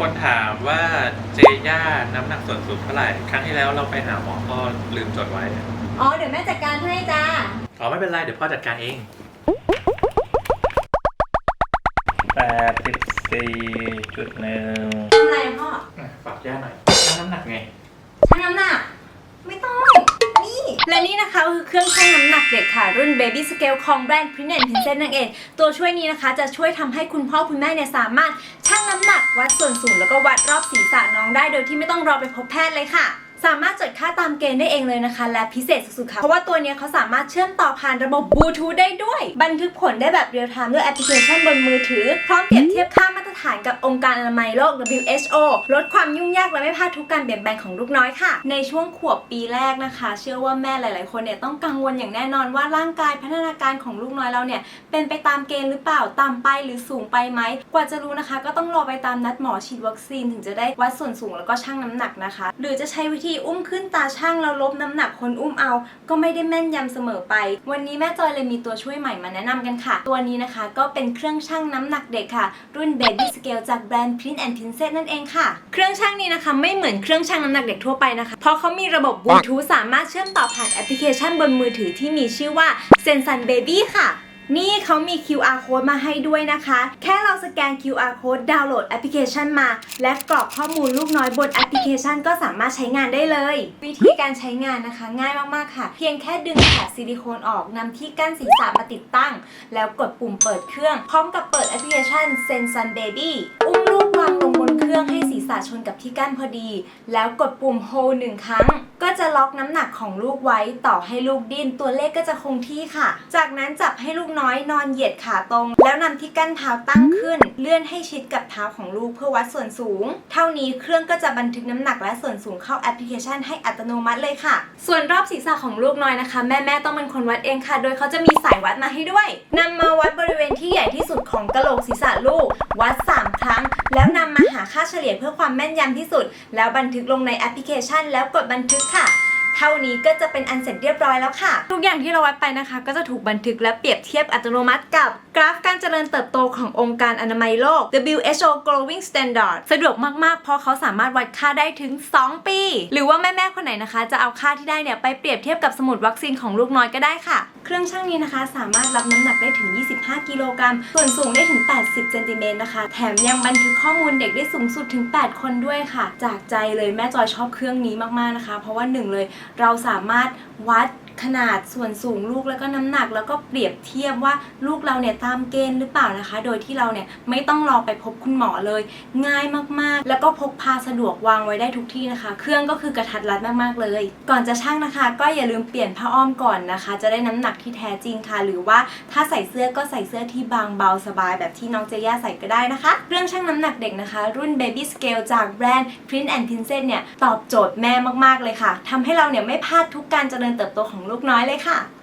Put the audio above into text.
คนถามว่าเจย่าน้ำหนักส่วนสูงเท่าไหร่ ครั้งที่แล้วเราไปหาหมอก็ลืมจดไว้ อ๋อ เดี๋ยวแม่จัดการให้จ้า อ๋อไม่เป็นไร เดี๋ยวพ่อจัดการเองแปดสิบสี่จุดหนึ่งทำอะไรอะพ่อฝากย่าหน่อยชั่งน้ำหนักไง ชั่งน้ำหนัก ไม่ต้อง นี่ และนี่นะคะคือเครื่องชั่งน้ำหนักเด็กค่ะ รุ่น Baby Scale ของแบรนด์ Print and Princess นั่นเอง ตัวช่วยนี้นะคะจะช่วยทำให้คุณพ่อคุณแม่เนี่ยสามารถชั่ งน้ำหนัก วัดส่วนสูงแล้วก็วัดรอบศีรษะน้องได้โดยที่ไม่ต้องรอไปพบแพทย์เลยค่ะ สามารถจดค่าตามเกณฑ์ได้เองเลยนะคะ และพิเศษสุดๆค่ะ เพราะว่าตัวนี้เขาสามารถเชื่อมต่อผ่านระบบบลูทูธได้ด้วย บันทึกผลได้แบบเรียลไทม์ด้วยแอปพลิเคชันบนมือถือ พร้อมเปรียบเทียบค่ามา ฐานกับองค์การอนามัยโลก WHO ลดความยุ่งยากและไม่พลาดทุกการเปลี่ยนแปลงของลูกน้อยค่ะ ในช่วงขวบปีแรกนะคะ เชื่อว่าแม่หลาย ๆ คนเนี่ยต้องกังวลอย่างแน่นอนว่าร่างกายพัฒนาการของลูกน้อยเราเนี่ยเป็นไปตามเกณฑ์หรือเปล่าต่ำไปหรือสูงไปไหมกว่าจะรู้นะคะ ก็ต้องรอไปตามนัดหมอฉีดวัคซีนถึงจะได้วัดส่วนสูงแล้วก็ชั่งน้ำหนักนะคะ หรือจะใช้วิธีอุ้มขึ้นตาช่างแล้วลบน้ำหนักคนอุ้มเอา ก็ไม่ได้แม่นยำเสมอไป วันนี้แม่จอยเลยมีตัวช่วยใหม่มาแนะนำกันค่ะ ตัวนี้นะคะก็เป็นเครื่องชั่งน้ำหนักเด็กค่ะ รุ่น Baby Scale จากแบรนด์ Print and Princess นั่นเองค่ะ เครื่องชั่งนี้นะคะ ไม่เหมือนเครื่องชั่งน้ำหนักเด็กทั่วไปนะคะ เพราะเขามีระบบบลูทูธสามารถเชื่อมต่อผ่านแอปพลิเคชันบนมือถือที่มีชื่อว่า Sensan Baby ค่ะ นี่เขามี QR code มาให้ด้วยนะคะ แค่เราสแกน QR code ดาวน์โหลดแอปพลิเคชันมา และกรอกข้อมูลลูกน้อยบนแอปพลิเคชันก็สามารถใช้งานได้เลย วิธีการใช้งานนะคะ ง่ายมากๆค่ะ เพียงแค่ดึงแถบซิลิโคนออกนำที่กั้นศีรษะมาติดตั้ง แล้วกดปุ่มเปิดเครื่อง พร้อมกับเปิดแอปพลิเคชัน s e n s u n Baby อุ้มลูกวางลงบนเครื่องให้ศีรษะชนกับที่กั้นพอดี แล้วกดปุ่ม hold หนึ่งครั้ง ก็จะล็อกน้ำหนักของลูกไว้ต่อให้ลูกดิ้นตัวเลขก็จะคงที่ค่ะ จากนั้นจับให้ลูกน้อยนอนเหยียดขาตรง แล้วนำที่กั้นเท้าตั้งขึ้น เลื่อนให้ชิดกับเท้าของลูกเพื่อวัดส่วนสูง เท่านี้เครื่องก็จะบันทึกน้ำหนักและส่วนสูงเข้าแอปพลิเคชันให้อัตโนมัติเลยค่ะ ส่วนรอบศีรษะของลูกน้อยนะคะ แม่ๆต้องเป็นคนวัดเองค่ะ โดยเขาจะมีสายวัดมาให้ด้วยนำมาวัดบริเวณที่ใหญ่ที่สุดของกะโหลกศีรษะลูกวัด3 ครั้ง แล้วนำมาหาค่าเฉลี่ยเพื่อความแม่นยำที่สุด แล้วบันทึกลงในแอปพลิเคชัน แล้วกดบันทึกค่ะ เท่านี้ก็จะเป็นอันเสร็จเรียบร้อยแล้วค่ะ ทุกอย่างที่เราวัดไปนะคะ ก็จะถูกบันทึกและเปรียบเทียบอัตโนมัติกับกราฟการเจริญเติบโตขององค์การอนามัยโลก WHO Growing Standard สะดวกมาก ๆ เพราะเขาสามารถวัดค่าได้ถึง 2 ปี หรือว่าแม่ ๆ คนไหนนะคะ จะเอาค่าที่ได้เนี่ยไปเปรียบเทียบกับสมุดวัคซีนของลูกน้อยก็ได้ค่ะ เครื่องชั่งนี้นะคะ สามารถรับน้ำหนักได้ถึง 25 กิโลกรัม ส่วนสูงได้ถึง 80 เซนติเมตรนะคะ แถมยังบันทึกข้อมูลเด็กได้สูงสุดถึง 8 คนด้วยค่ะ จากใจเลยแม่จอยชอบเครื่องนี้มาก ๆ นะคะ เพราะว่าหนึ่งเลยเราสามารถวัด ขนาดส่วนสูงลูกแล้วก็น้ำหนัก แล้วก็เปรียบเทียบว่าลูกเราเนี่ยตามเกณฑ์หรือเปล่านะคะ โดยที่เราเนี่ยไม่ต้องรอไปพบคุณหมอเลย ง่ายมากๆ แล้วก็พกพาสะดวกวางไว้ได้ทุกที่นะคะ เครื่องก็คือกระทัดรัดมากๆเลย ก่อนจะชั่งนะคะ ก็อย่าลืมเปลี่ยนผ้าอ้อมก่อนนะคะ จะได้น้ำหนักที่แท้จริงค่ะ หรือว่าถ้าใส่เสื้อก็ใส่เสื้อที่บางเบาสบาย แบบที่น้องเจย่าใส่ก็ได้นะคะเครื่องชั่งน้ำหนักเด็กนะคะ รุ่น Baby Scale จากแบรนด์ Print and Princess เนี่ยตอบโจทย์แม่มากๆเลยค่ะทำให้เราเนี่ยไม่พลาดทุกการเจริญเติบโตของลูกน้อยเลยค่ะ